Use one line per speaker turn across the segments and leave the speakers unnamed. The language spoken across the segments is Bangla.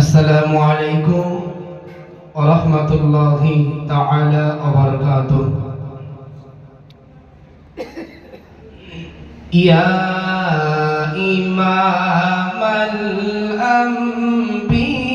আসসালামু আলাইকুম ওয়া রাহমাতুল্লাহি তাআলা ওয়া বারাকাতুহু ইয়া ইমামাল আম্বিয়া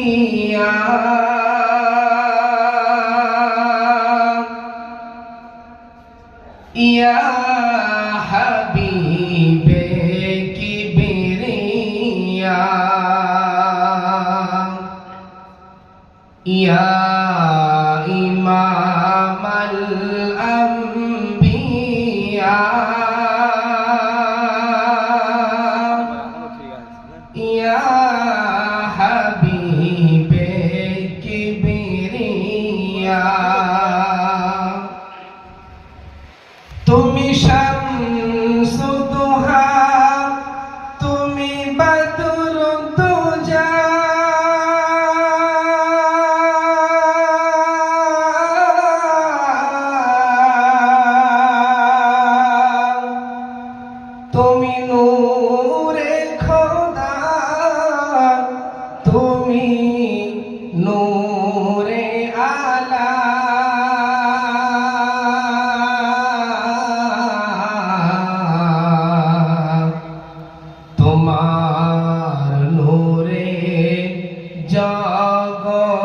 ইয়া নূরে খোদা তুমি নূরে আলা। তোমার নূরে জগৎ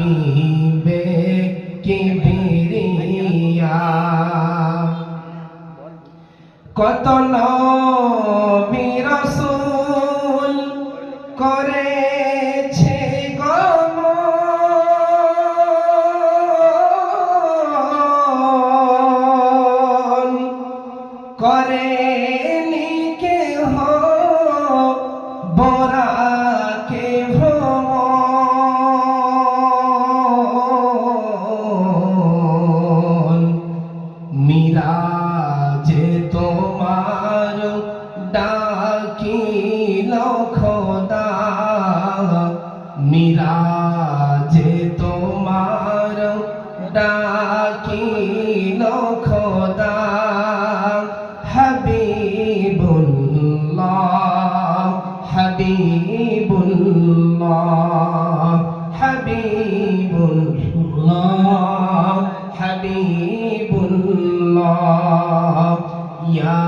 হাবিবে কিবরিয়া কত নবী রাসূল করেছে গমন করেনি খোদা মিরাজে তোমার ডাকিল খোদা হাবিবুল্লাহ হাবিবুল্লাহ হাবিবুল্লাহ হাবিবুল্লাহ। ইয়া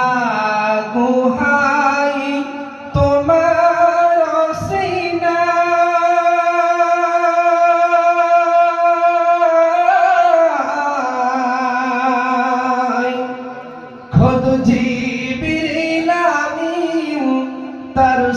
para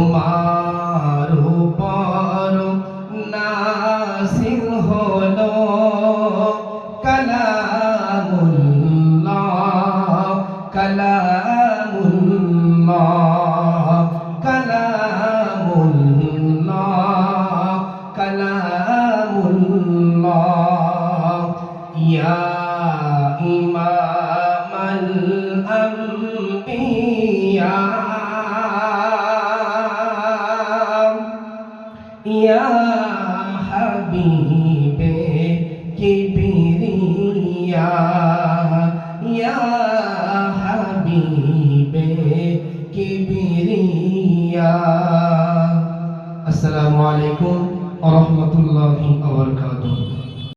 তোমার উপর নাজিল হলো কালামুল্লাহ কালামুল্লাহ কালামুল্লাহ কালামুল্লাহ। ইয়া ইমামাল আম্বিয়া। ইয়া হাবিবে কিবরিয়া ইয়া হাবিবে কিবরিয়া। আসসালামু আলাইকুম ওয়া রাহমাতুল্লাহি ওয়া